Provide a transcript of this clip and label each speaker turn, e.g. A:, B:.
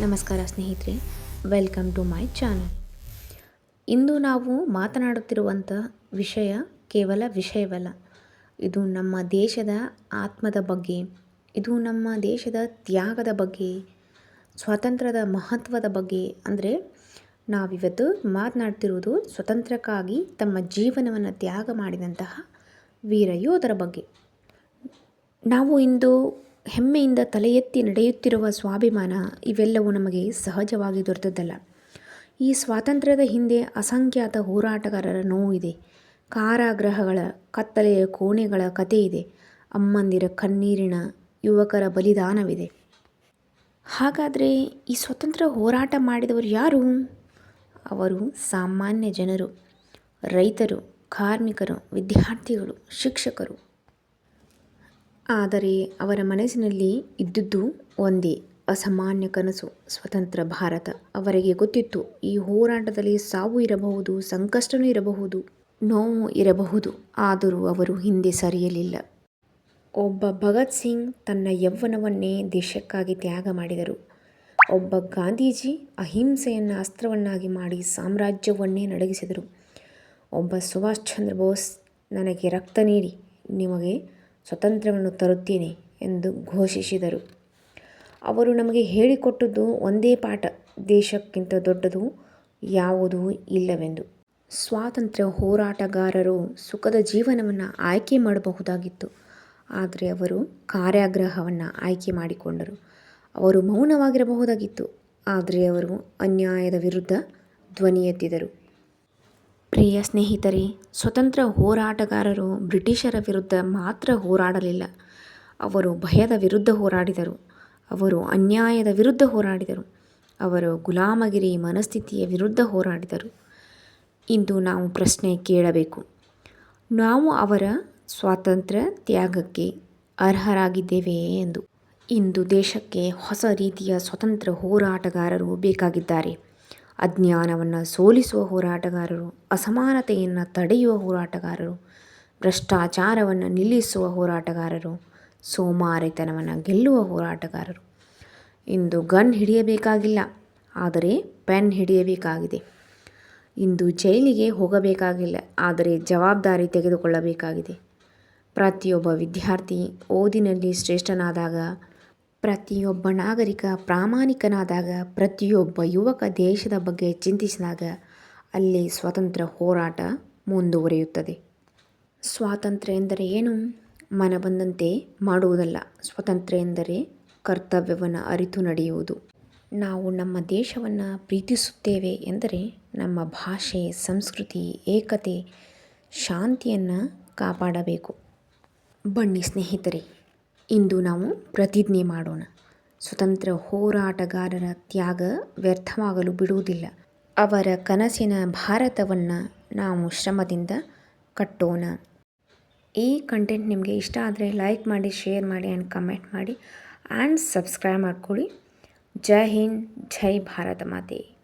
A: ನಮಸ್ಕಾರ ಸ್ನೇಹಿತರೆ welcome to my channel ಇಂದು ನಾವು ಮಾತನಾಡುತ್ತಿರುವಂಥ ವಿಷಯ ಕೇವಲ ವಿಷಯವಲ್ಲ. ಇದು ನಮ್ಮ ದೇಶದ ಆತ್ಮದ ಬಗ್ಗೆ, ಇದು ನಮ್ಮ ದೇಶದ ತ್ಯಾಗದ ಬಗ್ಗೆ, ಸ್ವಾತಂತ್ರ್ಯದ ಮಹತ್ವದ ಬಗ್ಗೆ. ಅಂದರೆ, ನಾವಿವತ್ತು ಮಾತನಾಡ್ತಿರುವುದು ಸ್ವತಂತ್ರಕ್ಕಾಗಿ ತಮ್ಮ ಜೀವನವನ್ನು ತ್ಯಾಗ ಮಾಡಿದಂತಹ ವೀರ ಯೋಧರ ಬಗ್ಗೆ. ನಾವು ಇಂದು ಹೆಮ್ಮೆಯಿಂದ ತಲೆ ಎತ್ತಿ ನಡೆಯುತ್ತಿರುವ ಸ್ವಾಭಿಮಾನ ಇವೆಲ್ಲವೂ ನಮಗೆ ಸಹಜವಾಗಿ ದೊರೆತದ್ದಲ್ಲ. ಈ ಸ್ವಾತಂತ್ರ್ಯದ ಹಿಂದೆ ಅಸಂಖ್ಯಾತ ಹೋರಾಟಗಾರರ ನೋವು ಇದೆ. ಕಾರಾಗೃಹಗಳ ಕತ್ತಲೆಯ ಕೋಣೆಗಳ ಕತೆ ಇದೆ. ಅಮ್ಮಂದಿರ ಕಣ್ಣೀರಿನ ಯುವಕರ ಬಲಿದಾನವಿದೆ. ಹಾಗಾದರೆ ಈ ಸ್ವತಂತ್ರ ಹೋರಾಟ ಮಾಡಿದವರು ಯಾರು? ಅವರು ಸಾಮಾನ್ಯ ಜನರು, ರೈತರು, ಕಾರ್ಮಿಕರು, ವಿದ್ಯಾರ್ಥಿಗಳು, ಶಿಕ್ಷಕರು. ಆದರೆ ಅವರ ಮನಸ್ಸಿನಲ್ಲಿ ಇದ್ದುದು ಒಂದೇ, ಅಸಾಮಾನ್ಯ ಕನಸು, ಸ್ವತಂತ್ರ ಭಾರತ. ಅವರಿಗೆ ಗೊತ್ತಿತ್ತು, ಈ ಹೋರಾಟದಲ್ಲಿ ಸಾವು ಇರಬಹುದು ಸಂಕಷ್ಟವೂ ಇರಬಹುದು, ನೋವು ಇರಬಹುದು, ಆದರೂ ಅವರು ಹಿಂದೆ ಸರಿಯಲಿಲ್ಲ. ಒಬ್ಬ ಭಗತ್ ಸಿಂಗ್ ತನ್ನ ಯೌವನವನ್ನೇ ದೇಶಕ್ಕಾಗಿ ತ್ಯಾಗ ಮಾಡಿದರು. ಒಬ್ಬ ಗಾಂಧೀಜಿ ಅಹಿಂಸೆಯನ್ನು ಅಸ್ತ್ರವನ್ನಾಗಿ ಮಾಡಿ ಸಾಮ್ರಾಜ್ಯವನ್ನೇ ನಡಗಿಸಿದರು. ಒಬ್ಬ ಸುಭಾಷ್ ಚಂದ್ರ ಬೋಸ್, ನನಗೆ ರಕ್ತ ನೀಡಿ, ನಿಮಗೆ ಸ್ವಾತಂತ್ರ್ಯವನ್ನು ತರುತ್ತೇನೆ ಎಂದು ಘೋಷಿಸಿದರು. ಅವರು ನಮಗೆ ಹೇಳಿಕೊಟ್ಟದ್ದು ಒಂದೇ ಪಾಠ, ದೇಶಕ್ಕಿಂತ ದೊಡ್ಡದು ಯಾವುದೂ ಇಲ್ಲವೆಂದು. ಸ್ವಾತಂತ್ರ್ಯ ಹೋರಾಟಗಾರರು ಸುಖದ ಜೀವನವನ್ನು ಆಯ್ಕೆ ಮಾಡಬಹುದಾಗಿತ್ತು. ಆದರೆ ಅವರು ಕಾರ್ಯಾಗ್ರಹವನ್ನು ಆಯ್ಕೆ ಮಾಡಿಕೊಂಡರು. ಅವರು ಮೌನವಾಗಿರಬಹುದಾಗಿತ್ತು. ಆದರೆ ಅವರು ಅನ್ಯಾಯದ ವಿರುದ್ಧ ಧ್ವನಿ ಎತ್ತಿದರು. ಪ್ರಿಯ ಸ್ನೇಹಿತರೆ, ಸ್ವತಂತ್ರ ಹೋರಾಟಗಾರರು ಬ್ರಿಟಿಷರ ವಿರುದ್ಧ ಮಾತ್ರ ಹೋರಾಡಲಿಲ್ಲ. ಅವರು ಭಯದ ವಿರುದ್ಧ ಹೋರಾಡಿದರು. ಅವರು ಅನ್ಯಾಯದ ವಿರುದ್ಧ ಹೋರಾಡಿದರು. ಅವರು ಗುಲಾಮಗಿರಿ ಮನಸ್ಥಿತಿಯ ವಿರುದ್ಧ ಹೋರಾಡಿದರು. ಇಂದು ನಾವು ಪ್ರಶ್ನೆ ಕೇಳಬೇಕು. ನಾವು ಅವರ ಸ್ವಾತಂತ್ರ್ಯ ತ್ಯಾಗಕ್ಕೆ ಅರ್ಹರಾಗಿದ್ದೇವೆಯೇ ಎಂದು. ಇಂದು ದೇಶಕ್ಕೆ ಹೊಸ ರೀತಿಯ ಸ್ವತಂತ್ರ ಹೋರಾಟಗಾರರು ಬೇಕಾಗಿದ್ದಾರೆ. ಅಜ್ಞಾನವನ್ನು ಸೋಲಿಸುವ ಹೋರಾಟಗಾರರು, ಅಸಮಾನತೆಯನ್ನು ತಡೆಯುವ ಹೋರಾಟಗಾರರು, ಭ್ರಷ್ಟಾಚಾರವನ್ನು ನಿಲ್ಲಿಸುವ ಹೋರಾಟಗಾರರು, ಸೋಮಾರಿತನವನ್ನು ಗೆಲ್ಲುವ ಹೋರಾಟಗಾರರು. ಇಂದು ಗನ್ ಹಿಡಿಯಬೇಕಾಗಿಲ್ಲ, ಆದರೆ ಪೆನ್ ಹಿಡಿಯಬೇಕಾಗಿದೆ. ಇಂದು ಜೈಲಿಗೆ ಹೋಗಬೇಕಾಗಿಲ್ಲ, ಆದರೆ ಜವಾಬ್ದಾರಿ ತೆಗೆದುಕೊಳ್ಳಬೇಕಾಗಿದೆ. ಪ್ರತಿಯೊಬ್ಬ ವಿದ್ಯಾರ್ಥಿ ಓದಿನಲ್ಲಿ ಶ್ರೇಷ್ಠನಾದಾಗ ಪ್ರತಿಯೊಬ್ಬ ನಾಗರಿಕ ಪ್ರಾಮಾಣಿಕನಾದಾಗ ಪ್ರತಿಯೊಬ್ಬ ಯುವಕ ದೇಶದ ಬಗ್ಗೆ ಚಿಂತಿಸಿದಾಗ ಅಲ್ಲಿ ಸ್ವತಂತ್ರ ಹೋರಾಟ ಮುಂದುವರಿಯುತ್ತದೆ. ಸ್ವಾತಂತ್ರ್ಯ ಎಂದರೆ ಏನು? ಮನ ಬಂದಂತೆ ಮಾಡುವುದಲ್ಲ. ಸ್ವತಂತ್ರ ಎಂದರೆ ಕರ್ತವ್ಯವನ್ನು ಅರಿತು ನಡೆಯುವುದು. ನಾವು ನಮ್ಮ ದೇಶವನ್ನು ಪ್ರೀತಿಸುತ್ತೇವೆ ಎಂದರೆ ನಮ್ಮ ಭಾಷೆ, ಸಂಸ್ಕೃತಿ, ಏಕತೆ, ಶಾಂತಿಯನ್ನು ಕಾಪಾಡಬೇಕು. ಬನ್ನಿ ಸ್ನೇಹಿತರೆ ಇಂದು ನಾವು ಪ್ರತಿಜ್ಞೆ ಮಾಡೋಣ. ಸ್ವತಂತ್ರ ಹೋರಾಟಗಾರರ ತ್ಯಾಗ ವ್ಯರ್ಥವಾಗಲು ಬಿಡುವುದಿಲ್ಲ. ಅವರ ಕನಸಿನ ಭಾರತವನ್ನು ನಾವು ಶ್ರಮದಿಂದ ಕಟ್ಟೋಣ. ಈ ಕಂಟೆಂಟ್ ನಿಮಗೆ ಇಷ್ಟ ಆದರೆ ಲೈಕ್ ಮಾಡಿ ಶೇರ್ ಮಾಡಿ ಆ್ಯಂಡ್ ಕಮೆಂಟ್ ಮಾಡಿ. ಆ್ಯಂಡ್ ಸಬ್ಸ್ಕ್ರೈಬ್ ಮಾಡ್ಕೊಳ್ಳಿ. ಜೈ ಹಿಂದ್, ಜೈ ಭಾರತ ಮಾತೆ.